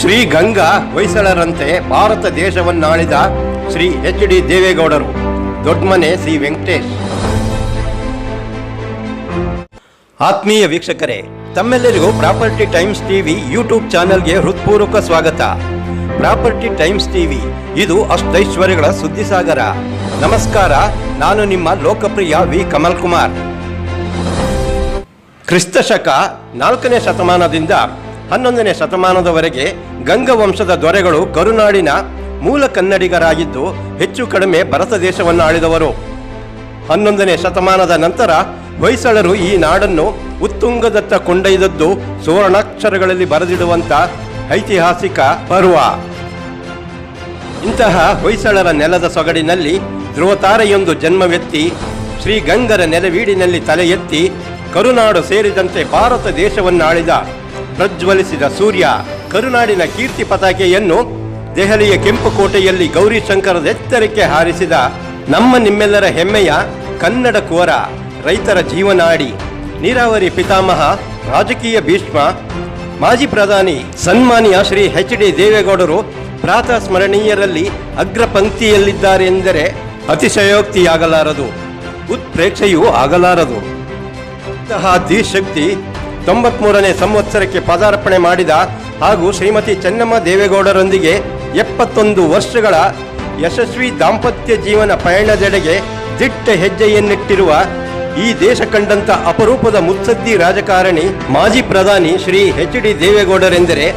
ಶ್ರೀ ಗಂಗಾ ಹೊಯ್ಸಳರಂತೆ ಭಾರತ ದೇಶವನ್ನಾಳಿದ Shri H D ದೇವೇಗೌಡರು. ದೊಡ್ಡಮನೆ ಶ್ರೀ ವೆಂಕಟೇಶ್. ಆತ್ಮೀಯ ವೀಕ್ಷಕರೇ, ತಮ್ಮೆಲ್ಲರಿಗೂ ಪ್ರಾಪರ್ಟಿ ಟೈಮ್ಸ್ ಟಿವಿ ಯೂಟ್ಯೂಬ್ ಚಾನೆಲ್ಗೆ ಹೃತ್ಪೂರ್ವಕ ಸ್ವಾಗತ. ಪ್ರಾಪರ್ಟಿ ಟೈಮ್ಸ್ ಟಿವಿ ಇದು ಅಷ್ಟೈಶ್ವರ್ಯಗಳ ಸುದ್ದಿಸಾಗರ. ನಮಸ್ಕಾರ, ನಾನು ನಿಮ್ಮ ಲೋಕಪ್ರಿಯ ವಿ. ಕಮಲ್ ಕುಮಾರ್ ಕ್ರಿಸ್ತ ಶಕ ನಾಲ್ಕನೇ ಶತಮಾನದಿಂದ ಹನ್ನೊಂದನೇ ಶತಮಾನದವರೆಗೆ ಗಂಗವಂಶದ ದೊರೆಗಳು ಕರುನಾಡಿನ ಮೂಲ ಕನ್ನಡಿಗರಾಗಿದ್ದು ಹೆಚ್ಚು ಕಡಿಮೆ ಭರತ ದೇಶವನ್ನು ಆಳಿದವರು. ಹನ್ನೊಂದನೇ ಶತಮಾನದ ನಂತರ ಹೊಯ್ಸಳರು ಈ ನಾಡನ್ನು ಉತ್ತುಂಗದತ್ತ ಕೊಂಡೊಯ್ದದ್ದು ಸುವರ್ಣಾಕ್ಷರಗಳಲ್ಲಿ ಬರೆದಿಡುವಂತ ಐತಿಹಾಸಿಕ ಪರ್ವ. ಇಂತಹ ಹೊಯ್ಸಳರ ನೆಲದ ಸೊಗಡಿನಲ್ಲಿ ಧ್ರುವತಾರೆಯೊಂದು ಜನ್ಮವೆತ್ತಿ ಶ್ರೀಗಂಗರ ನೆಲವೀಡಿನಲ್ಲಿ ತಲೆ ಎತ್ತಿ ಕರುನಾಡು ಸೇರಿದಂತೆ ಭಾರತ ದೇಶವನ್ನಾಳಿದ, ಪ್ರಜ್ವಲಿಸಿದ ಸೂರ್ಯ ಕರುನಾಡಿನ ಕೀರ್ತಿ ಪತಾಕೆಯನ್ನು ದೆಹಲಿಯ ಕೆಂಪು ಕೋಟೆಯಲ್ಲಿ ಗೌರಿಶಂಕರದ ಎತ್ತರಕ್ಕೆ ಹಾರಿಸಿದ ನಮ್ಮ ನಿಮ್ಮೆಲ್ಲರ ಹೆಮ್ಮೆಯ ಕನ್ನಡ ಕುವರ, ರೈತರ ಜೀವನಾಡಿ, ನೀರಾವರಿ ಪಿತಾಮಹ, ರಾಜಕೀಯ ಭೀಷ್ಮ, ಮಾಜಿ ಪ್ರಧಾನಿ ಸನ್ಮಾನ್ಯ ಶ್ರೀ ಎಚ್ ಡಿ ದೇವೇಗೌಡರು ಪ್ರಾತಃ ಸ್ಮರಣೀಯರಲ್ಲಿ ಅಗ್ರ ಪಂಕ್ತಿಯಲ್ಲಿದ್ದಾರೆ ಎಂದರೆ ಅತಿಶಯೋಕ್ತಿಯಾಗಲಾರದು, ಉತ್ಪ್ರೇಕ್ಷೆಯೂ ಆಗಲಾರದು. ಇಂತಹ ಧೀಶಕ್ತಿ ತೊಂಬತ್ಮೂರನೇ ಸಂವತ್ಸರಕ್ಕೆ ಪದಾರ್ಪಣೆ ಮಾಡಿದ ಹಾಗೂ ಶ್ರೀಮತಿ ಚೆನ್ನಮ್ಮ ದೇವೇಗೌಡರೊಂದಿಗೆ ಎಪ್ಪತ್ತೊಂದು ವರ್ಷಗಳ ಯಶಸ್ವಿ ದಾಂಪತ್ಯ ಜೀವನ ಪಯಣದೆಡೆಗೆ ದಿಟ್ಟ ಹೆಜ್ಜೆಯನ್ನಿಟ್ಟಿರುವ ಈ ದೇಶ ಕಂಡಂತ ಅಪರೂಪದ ಮುತ್ಸದ್ದಿ ರಾಜಕಾರಣಿ ಮಾಜಿ ಪ್ರಧಾನಿ ಶ್ರೀ ಎಚ್ ಡಿ ದೇವೇಗೌಡರೆಂದರೆ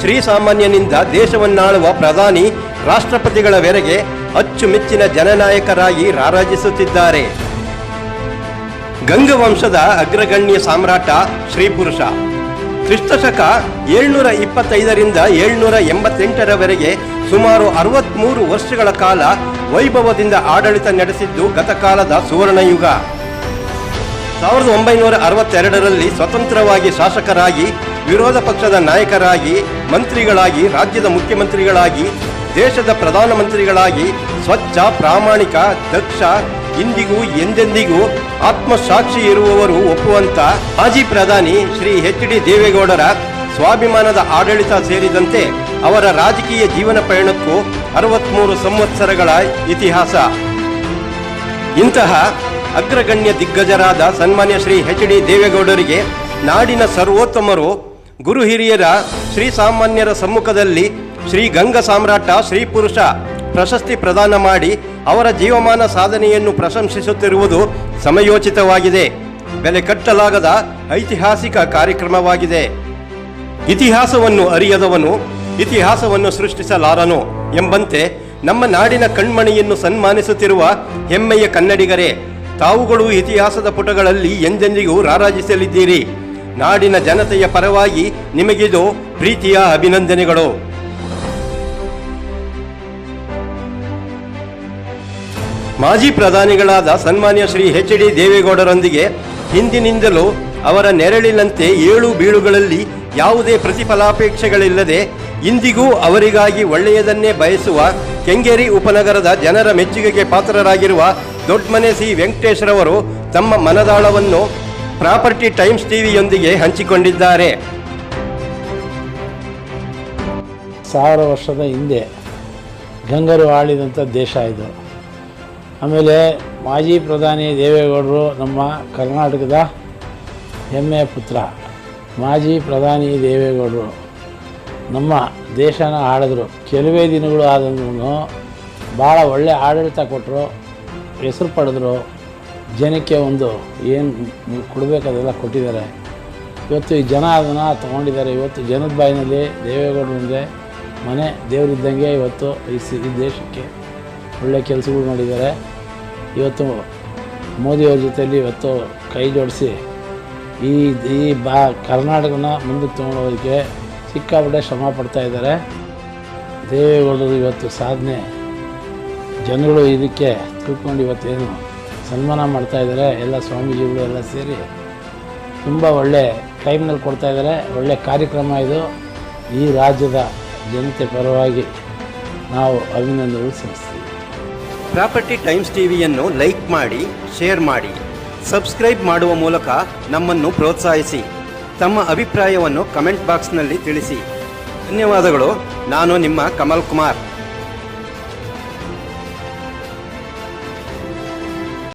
ಶ್ರೀ ಸಾಮಾನ್ಯನಿಂದ ದೇಶವನ್ನಾಳುವ ಪ್ರಧಾನಿ ರಾಷ್ಟ್ರಪತಿಗಳವರೆಗೆ ಅಚ್ಚುಮೆಚ್ಚಿನ ಜನನಾಯಕರಾಗಿ ರಾರಾಜಿಸುತ್ತಿದ್ದಾರೆ. ಗಂಗವಂಶದ ಅಗ್ರಗಣ್ಯ ಸಾಮ್ರಾಟ ಶ್ರೀಪುರುಷ. ಕ್ರಿಸ್ತಶಕ ಏಳ್ನೂರ ಇಪ್ಪತ್ತೈದರಿಂದ ಏಳ್ನೂರ ಎಂಬತ್ತೆಂಟರವರೆಗೆ ಸುಮಾರು ಅರವತ್ಮೂರು ವರ್ಷಗಳ ಕಾಲ ವೈಭವದಿಂದ ಆಡಳಿತ ನಡೆಸಿದ್ದು ಗತಕಾಲದ ಸುವರ್ಣಯುಗ. ಸಾವಿರದ ಒಂಬೈನೂರ ಅರವತ್ತೆರಡರಲ್ಲಿ ಸ್ವತಂತ್ರವಾಗಿ ಶಾಸಕರಾಗಿ, ವಿರೋಧ ಪಕ್ಷದ ನಾಯಕರಾಗಿ, ಮಂತ್ರಿಗಳಾಗಿ, ರಾಜ್ಯದ ಮುಖ್ಯಮಂತ್ರಿಗಳಾಗಿ, ದೇಶದ ಪ್ರಧಾನಮಂತ್ರಿಗಳಾಗಿ, ಸ್ವಚ್ಛ, ಪ್ರಾಮಾಣಿಕ, ದಕ್ಷ ಇಂದಿಗೂ ಎಂದೆಂದಿಗೂ ಆತ್ಮಸಾಕ್ಷಿ ಇರುವವರು ಒಪ್ಪುವಂತ ಮಾಜಿ ಪ್ರಧಾನಿ ಶ್ರೀ ಎಚ್ ಡಿ ದೇವೇಗೌಡರ ಸ್ವಾಭಿಮಾನದ ಆಡಳಿತ ಸೇರಿದಂತೆ ಅವರ ರಾಜಕೀಯ ಜೀವನ ಪಯಣಕ್ಕೂ ಅರವತ್ಮೂರು ಸಂವತ್ಸರಗಳ ಇತಿಹಾಸ. ಇಂತಹ ಅಗ್ರಗಣ್ಯ ದಿಗ್ಗಜರಾದ ಸನ್ಮಾನ್ಯ ಶ್ರೀ ಎಚ್ ಡಿ ದೇವೇಗೌಡರಿಗೆ ನಾಡಿನ ಸರ್ವೋತ್ತಮರು, ಗುರು ಹಿರಿಯರ, ಶ್ರೀ ಸಾಮಾನ್ಯರ ಸಮ್ಮುಖದಲ್ಲಿ ಶ್ರೀ ಗಂಗಾ ಸಾಮ್ರಾಟ ಶ್ರೀ ಪುರುಷ ಪ್ರಶಸ್ತಿ ಪ್ರದಾನ ಮಾಡಿ ಅವರ ಜೀವಮಾನ ಸಾಧನೆಯನ್ನು ಪ್ರಶಂಸಿಸುತ್ತಿರುವುದು ಸಮಯೋಚಿತವಾಗಿದೆ. ಬೆಲೆ ಕಟ್ಟಲಾಗದ ಐತಿಹಾಸಿಕ ಕಾರ್ಯಕ್ರಮವಾಗಿದೆ. ಇತಿಹಾಸವನ್ನು ಅರಿಯದವನು ಇತಿಹಾಸವನ್ನು ಸೃಷ್ಟಿಸಲಾರನು ಎಂಬಂತೆ ನಮ್ಮ ನಾಡಿನ ಕಣ್ಮಣಿಯನ್ನು ಸನ್ಮಾನಿಸುತ್ತಿರುವ ಹೆಮ್ಮೆಯ ಕನ್ನಡಿಗರೇ, ತಾವುಗಳು ಇತಿಹಾಸದ ಪುಟಗಳಲ್ಲಿ ಎಂದೆಂದಿಗೂ ರಾರಾಜಿಸಲಿದ್ದೀರಿ. ನಾಡಿನ ಜನತೆಯ ಪರವಾಗಿ ನಿಮಗಿದು ಪ್ರೀತಿಯ ಅಭಿನಂದನೆಗಳು. ಮಾಜಿ ಪ್ರಧಾನಿಗಳಾದ ಸನ್ಮಾನ್ಯ ಶ್ರೀ ಎಚ್ ಡಿ ದೇವೇಗೌಡರೊಂದಿಗೆ ಹಿಂದಿನಿಂದಲೂ ಅವರ ನೆರಳಿನಂತೆ ಏಳು ಬೀಳುಗಳಲ್ಲಿ ಯಾವುದೇ ಪ್ರತಿಫಲಾಪೇಕ್ಷೆಗಳಿಲ್ಲದೆ ಇಂದಿಗೂ ಅವರಿಗಾಗಿ ಒಳ್ಳೆಯದನ್ನೇ ಬಯಸುವ ಕೆಂಗೇರಿ ಉಪನಗರದ ಜನರ ಮೆಚ್ಚುಗೆಗೆ ಪಾತ್ರರಾಗಿರುವ ದೊಡ್ಡಮನೆ ಸಿ ವೆಂಕಟೇಶ್ರವರು ತಮ್ಮ ಮನದಾಳವನ್ನು ಪ್ರಾಪರ್ಟಿ ಟೈಮ್ಸ್ ಟಿವಿಯೊಂದಿಗೆ ಹಂಚಿಕೊಂಡಿದ್ದಾರೆ. ಸಾವಿರ ವರ್ಷದ ಹಿಂದೆ ಗಂಗರು ಆಳಿದಂಥ ದೇಶ ಇದು. ಆಮೇಲೆ ಮಾಜಿ ಪ್ರಧಾನಿ ದೇವೇಗೌಡರು ನಮ್ಮ ಕರ್ನಾಟಕದ ಹೆಮ್ಮೆಯ ಪುತ್ರ, ಮಾಜಿ ಪ್ರಧಾನಿ ದೇವೇಗೌಡರು. ನಮ್ಮ ದೇಶನ ಆಳಿದ್ರು. ಕೆಲವೇ ದಿನಗಳು ಆದ್ರೂ ಭಾಳ ಒಳ್ಳೆ ಆಡಳಿತ ಕೊಟ್ಟರು ಹೆಸರು ಪಡೆದ್ರು, ಜನಕ್ಕೆ ಒಂದು ಏನು ಕೊಡಬೇಕದೆಲ್ಲ ಕೊಟ್ಟಿದ್ದಾರೆ. ಇವತ್ತು ಈ ಜನ ಅದನ್ನು ತೊಗೊಂಡಿದ್ದಾರೆ. ಇವತ್ತು ಜನದ ಬಾಯಿನಲ್ಲಿ ದೇವೇಗೌಡರು ಮುಂದೆ ಮನೆ ದೇವರಿದ್ದಂಗೆ ಇವತ್ತು ಈ ಸಿ, ಈ ದೇಶಕ್ಕೆ ಒಳ್ಳೆ ಕೆಲಸಗಳು ಮಾಡಿದ್ದಾರೆ. ಇವತ್ತು ಮೋದಿಯವ್ರ ಜೊತೆಯಲ್ಲಿ ಇವತ್ತು ಕೈ ಜೋಡಿಸಿ ಈ ಈ ಬಾ, ಕರ್ನಾಟಕನ ಮುಂದಕ್ಕೆ ತೊಗೊಳೋದಕ್ಕೆ ಸಿಕ್ಕಾಪಟ್ಟೆ ಶ್ರಮ ಪಡ್ತಾ ಇದ್ದಾರೆ. ದೇವೇಗೌಡರು ಇವತ್ತು ಸಾಧನೆ. ಜನಗಳು ಇದಕ್ಕೆ ತಿಳ್ಕೊಂಡು ಇವತ್ತೇನು ಸನ್ಮಾನ ಮಾಡ್ತಾ ಇದ್ದಾರೆ. ಎಲ್ಲ ಸ್ವಾಮೀಜಿಗಳು ಎಲ್ಲ ಸೇರಿ ತುಂಬ ಒಳ್ಳೆ ಟೈಮ್ನಲ್ಲಿ ಕೊಡ್ತಾ ಇದ್ದಾರೆ. ಒಳ್ಳೆ ಕಾರ್ಯಕ್ರಮ ಇದು. ಈ ರಾಜ್ಯದ ಜನತೆ ಪರವಾಗಿ ನಾವು ಅಭಿನಂದನೆಗಳು ಸಲ್ಲಿಸ್ತೀವಿ. ಪ್ರಾಪರ್ಟಿ ಟೈಮ್ಸ್ ಟಿವಿಯನ್ನು ಲೈಕ್ ಮಾಡಿ, ಶೇರ್ ಮಾಡಿ, ಸಬ್ಸ್ಕ್ರೈಬ್ ಮಾಡುವ ಮೂಲಕ ನಮ್ಮನ್ನು ಪ್ರೋತ್ಸಾಹಿಸಿ. ತಮ್ಮ ಅಭಿಪ್ರಾಯವನ್ನು ಕಮೆಂಟ್ ಬಾಕ್ಸ್ನಲ್ಲಿ ತಿಳಿಸಿ. ಧನ್ಯವಾದಗಳು. ನಾನು ನಿಮ್ಮ ಕಮಲ್ ಕುಮಾರ್.